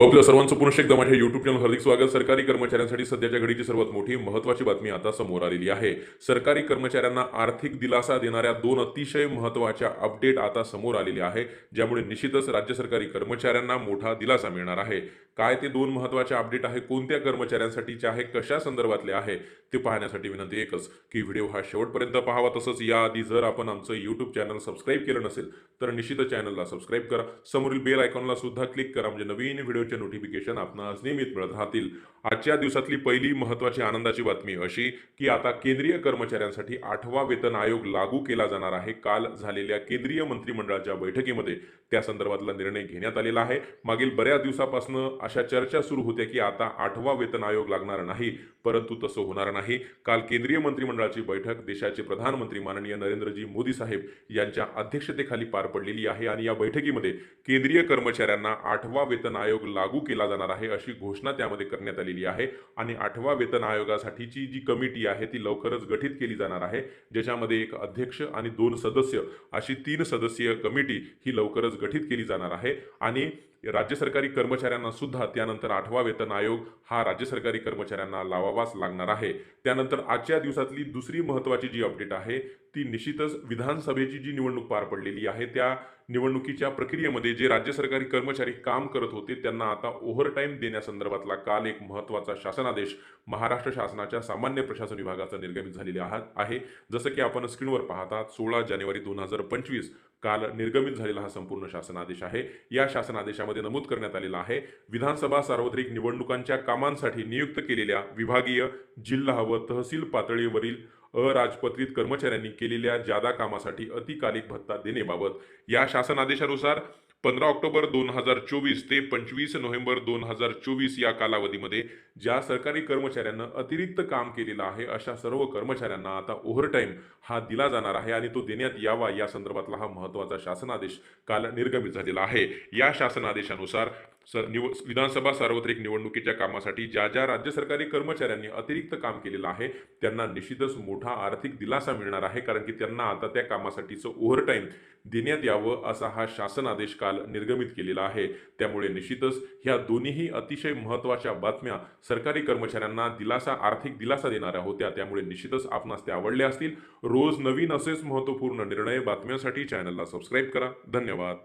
आपल्या सर्वांचं पुनश एकदा माझ्या युट्यूब चॅनल हार्दिक स्वागत. सरकारी कर्मचाऱ्यांसाठी सध्याच्या घडीची सर्वात मोठी महत्वाची बातमी आता समोर आलेली आहे. सरकारी कर्मचाऱ्यांना आर्थिक दिलासा देणाऱ्या दोन अतिशय महत्त्वाच्या अपडेट आता समोर आलेले आहे ज्यामुळे निश्चितच राज्य सरकारी कर्मचाऱ्यांना मोठा दिलासा मिळणार आहे. काय ते दोन महत्त्वाचे अपडेट आहे कोणत्या कर्मचाऱ्यांसाठीचे आहे कशा संदर्भातले आहे ते पाहण्यासाठी विनंती एकच की व्हिडिओ हा शेवटपर्यंत पाहावा. तसंच याआधी जर आपण आमचं यूट्यूब चॅनल सबस्क्राईब केलं नसेल तर निश्चितच चॅनलला सबस्क्राईब करा. समोरील बेल आयकॉनला सुद्धा क्लिक करा. म्हणजे नवीन व्हिडिओ व्हिडिओचे नोटिफिकेशन आपणास नियमित मिळत राहतील. आजच्या दिवसातली पहिली महत्वाची आनंदाची बातमी अशी की आता केंद्रीय कर्मचाऱ्यांसाठी आठवा वेतन आयोग लागू केला जाणार आहे. काल झालेल्या केंद्रीय मंत्रिमंडळाच्या बैठकीमध्ये त्या संदर्भातला निर्णय घेण्यात आलेला आहे. मागील बऱ्याच दिवसापासून अशा चर्चा सुरू होत्या की आता आठवा वेतन आयोग लागणार नाही परंतु तसं होणार नाही. काल केंद्रीय मंत्रिमंडळाची बैठक देशाचे प्रधानमंत्री माननीय नरेंद्रजी मोदी साहेब यांच्या अध्यक्षतेखाली पार पडलेली आहे आणि या बैठकीमध्ये केंद्रीय कर्मचाऱ्यांना आठवा वेतन आयोग लागू केला जाणार आहे अशी घोषणा त्यामध्ये करण्यात आलेली आहे. आणि आठवा वेतन आयोगासाठीची जी कमिटी आहे ती लवकरच गठीत केली जाणार आहे. ज्याच्यामध्ये एक अध्यक्ष आणि दोन सदस्य अशी तीन सदस्यीय कमिटी ही लवकरच गठीत केली जाणार आहे. आणि राज्य सरकारी कर्मचाऱ्यांना सुद्धा त्यानंतर आठवा वेतन आयोग हा राज्य सरकारी कर्मचाऱ्यांना लावावाच लागणार आहे. त्यानंतर आजच्या दिवसातली दुसरी महत्त्वाची जी अपडेट आहे ती निश्चितच विधानसभेची जी निवडणूक पार पडलेली आहे त्या निवडणुकीच्या प्रक्रियेमध्ये जे राज्य सरकारी कर्मचारी काम करत होते त्यांना आता ओव्हरटाईम देण्यासंदर्भातला काल एक महत्त्वाचा शासनादेश महाराष्ट्र शासनाच्या सामान्य प्रशासन विभागाचा निर्गमित झालेला आहात आहे. जसं की आपण स्क्रीनवर पाहतात सोळा जानेवारी दोन हजार पंचवीस काल निर्गमित झालेला हा संपूर्ण शासनादेश आहे. या शासनादेशामध्ये नमूद करण्यात आलेला आहे. विधानसभा सार्वत्रिक निवडणुकांच्या कामांसाठी नियुक्त केलेल्या विभागीय जिल्हा व तहसील पातळीवरील अराजपत्रित कर्मचाऱ्यांनी केलेल्या जादा कामासाठी अतिकालिक भत्ता देण्याबाबत या शासन आदेशानुसार पंधरा ऑक्टोबर दोन हजार चोवीस ते पंचवीस नोव्हेंबर दोन हजार चोवीस या कालावधीमध्ये ज्या सरकारी कर्मचाऱ्यांना अतिरिक्त काम केलेलं आहे अशा सर्व कर्मचाऱ्यांना आता ओव्हरटाईम हा दिला जाणार आहे आणि तो देण्यात यावा या संदर्भातला हा महत्त्वाचा शासनादेश काल निर्गमित झालेला आहे. या शासनादेशानुसार सर निव विधानसभा सार्वत्रिक निवडणुकीच्या कामासाठी ज्या ज्या राज्य सरकारी कर्मचाऱ्यांनी अतिरिक्त काम केलेलं आहे त्यांना निश्चितच मोठा आर्थिक दिलासा मिळणार आहे कारण की त्यांना आता त्या कामासाठीचं ओव्हरटाईम देण्यात यावं असा हा शासनादेश काल निर्गमित केलेला आहे. त्यामुळे निश्चितच ह्या दोन्हीही अतिशय महत्त्वाच्या बातम्या सरकारी कर्मचाऱ्यांना दिलासा आर्थिक दिलासा देणाऱ्या होत्या. त्यामुळे निश्चितच आपणास त्या आवडल्या असतील. रोज नवीन असेच महत्त्वपूर्ण निर्णय बातम्यांसाठी चॅनलला सबस्क्राईब करा. धन्यवाद.